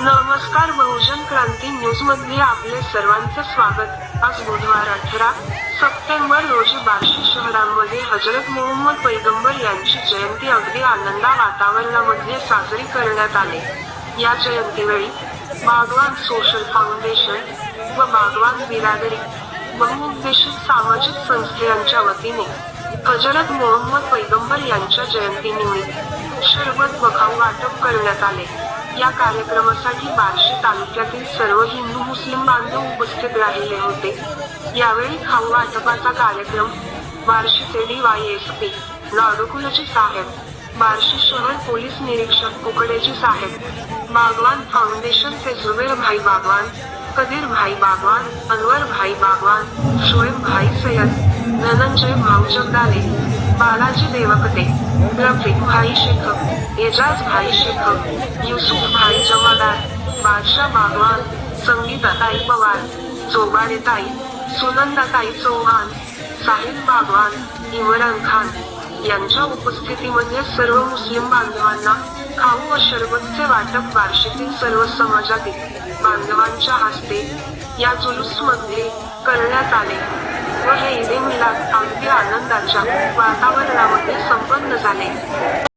नमस्कार बहुजन क्रांती न्यूजमध्ये आपले सर्वांचे स्वागत. आज बुधवार अठरा सप्टेंबर रोजी बार्शी शहरामध्ये हजरत मोहम्मद पैगंबर यांची जयंती अगदी आनंदा वातावरणामध्ये साजरी करण्यात आली. या जयंतीवेळी बागवान सोशल फाउंडेशन व बागवान बिरादरी बहुउद्देशित सामाजिक संस्थेच्या वतीने हजरत मोहम्मद पैगंबर यांच्या जयंतीनिमित्त शरबत व खाऊ वाटप करण्यात आले. या कार्यक्रमासाठी बार्शी तालुक्यातील सर्व हिंदू मुस्लिम बांधव उपस्थित राहिले होते. यावेळी खाऊ वाटपाचा कार्यक्रम बार्शीचे पी लाडूकुलजी साहेब बार्शी शहर पोलीस निरीक्षक कुकडेजी साहेब बागवान फाउंडेशनचे जुबेर भाई बागवान कदीर भाई बागवान अनवर भाई बागवान शोएब भाई सय्यद धनंजय भाऊ जगदाले बालाजी देवकते रफिक भाई शेख एजाज भाई शेख युसुफ भाई जमादार बादशाह बागवान संगीताताई पवार जोबाडेताई सुनंदाताई चौहान साहिल बागवान इमरान खान. यांच्या उपस्थितीमध्ये सर्व मुस्लिम बांधवांना खाऊ व शरबतचे वाटप बार्शीतील सर्व समाजातील बांधवांच्या हस्ते या जुलूसमध्ये करण्यात आले व हे ईद मिलाद अगदी आनंदाच्या वातावरणामध्ये संपन्न झाले.